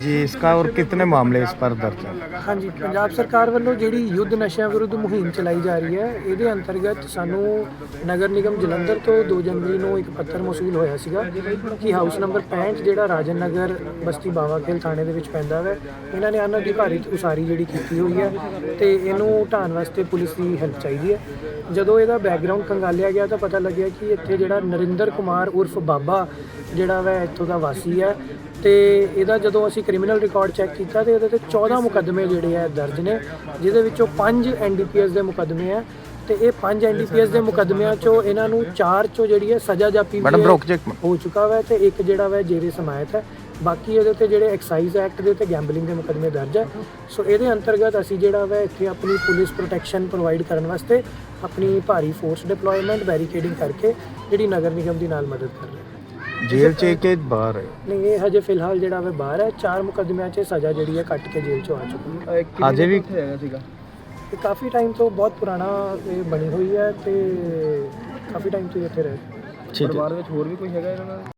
जी इसका और कितने मामले इस पर दर्ज हैं ਹਾਂਜੀ ਪੰਜਾਬ ਸਰਕਾਰ ਵੱਲੋਂ ਜਿਹੜੀ ਯੁੱਧ ਨਸ਼ਿਆਂ ਵਿਰੁੱਧ ਮੁਹਿੰਮ ਚਲਾਈ ਜਾ ਰਹੀ ਹੈ ਇਹਦੇ ਅੰਤਰਗਤ ਸਾਨੂੰ ਨਗਰ ਨਿਗਮ ਜਲੰਧਰ ਤੋਂ 2 ਜਨਵਰੀ ਨੂੰ ਇੱਕ ਪੱਤਰ ਮੌਸੂਲ ਹੋਇਆ ਸੀਗਾ ਕਿ ਹਾਊਸ ਨੰਬਰ 65 ਜਿਹੜਾ ਰਾਜਨ ਨਗਰ ਬਸਤੀ ਬਾਵਾਖੇਲ ਥਾਣੇ ਦੇ ਵਿੱਚ ਪੈਂਦਾ ਹੈ ਇਹਨਾਂ ਨੇ ਅਨਅਧਿਕਾਰਿਤ ਉਸਾਰੀ ਜਿਹੜੀ ਕੀਤੀ ਹੋਈ ਹੈ ਤੇ ਇਹਨੂੰ ਢਾਣ ਵਾਸਤੇ ਪੁਲਿਸ ਦੀ ਹੈਲਪ ਚਾਹੀਦੀ ਹੈ ਜਦੋਂ ਇਹਦਾ ਬੈਕਗ੍ਰਾਉਂਡ ਕੰਗਾਲਿਆ ਗਿਆ ਤਾਂ ਪਤਾ ਲੱਗਿਆ ਕਿ ਇੱਥੇ ਜਿਹੜਾ ਨਰਿੰਦਰ ਕੁਮਾਰ ਉਰਫ ਬਾਬਾ ਜਿਹੜਾ ਵਾ ਇੱਥੋਂ ਦਾ ਵਾਸੀ ਹੈ ਤੇ ਇਹਦਾ ਜਦੋਂ ਅਸੀਂ ਕ੍ਰਿਮੀਨਲ ਰਿਕਾਰਡ ਚੈੱਕ ਕੀਤਾ ਤੇ ਇਹਦੇ ਤੇ 14 ਮੁਕੱਦਮੇ ਜਿਹੜੇ ਆ ਦਰਜ ਨੇ ਜਿਹਦੇ ਵਿੱਚੋਂ 5 ਐਨਡੀਪੀਐਸ ਦੇ ਮੁਕੱਦਮੇ ਆ ਤੇ ਇਹ 5 ਐਨਡੀਪੀਐਸ ਦੇ ਮੁਕੱਦਮਿਆਂ ਚੋਂ ਇਹਨਾਂ ਨੂੰ ਚਾਰ ਚੋਂ ਜਿਹੜੀ ਹੈ ਸਜ਼ਾ ਜਾਂ ਪੀਵੀ ਹੋ ਚੁੱਕਾ ਹੈ ਤੇ ਇੱਕ ਜਿਹੜਾ ਵਾ ਜੇਰੇ ਸਮਾਇਤ ਹੈ ਬਾਕੀ ਇਹਦੇ ਤੇ ਜਿਹੜੇ ਐਕਸਾਈਜ਼ ਐਕਟ ਦੇ ਤੇ ਗੈਂਬਲਿੰਗ ਦੇ ਮੁਕੱਦਮੇ ਦਰਜ ਹੈ ਸੋ ਇਹਦੇ ਅੰਤਰਗਤ ਅਸੀਂ ਜਿਹੜਾ ਵਾ ਇੱਥੇ ਆਪਣੀ ਪੁਲਿਸ ਪ੍ਰੋਟੈਕਸ਼ਨ ਪ੍ਰੋਵਾਈਡ ਕਰਨ ਵਾਸਤੇ ਆਪਣੀ ਭਾਰੀ ਫੋਰਸ ਡਿਪਲੋਇਮੈਂਟ ਬੈਰੀਕੇਡਿੰਗ ਕਰਕੇ ਜਿਹੜੀ ਨਗਰ ਨਿਗਮ ਦੀ ਨਾਲ ਮਦਦ ਕਰ ਰਹੇ ਹਾਂ। ਜੇਲ੍ਹ 'ਚ ਕਿ ਬਾਹਰ? ਹੈ ਨਹੀਂ ਇਹ ਹਜੇ ਫਿਲਹਾਲ ਜਿਹੜਾ ਵੇ ਬਾਹਰ ਹੈ। ਚਾਰ ਮੁਕੱਦਮਿਆਂ 'ਚ ਸਜ਼ਾ ਜਿਹੜੀ ਹੈ ਕੱਟ ਕੇ ਜੇਲ੍ਹ 'ਚੋਂ ਆ ਚੁੱਕੀ ਹੈ। ਅਜੇ ਵੀ ਹੈਗਾ ਸੀਗਾ? ਇਹ ਕਾਫੀ ਟਾਈਮ ਤੋਂ ਬਹੁਤ ਪੁਰਾਣਾ ਇਹ ਬਣੀ ਹੋਈ ਹੈ ਤੇ ਕਾਫੀ ਟਾਈਮ ਤੋਂ ਇੱਥੇ ਰਹਿ ਪਰਿਵਾਰ ਵਿੱਚ ਹੋਰ ਵੀ ਕੋਈ ਹੈਗਾ ਇਹਨਾਂ ਦਾ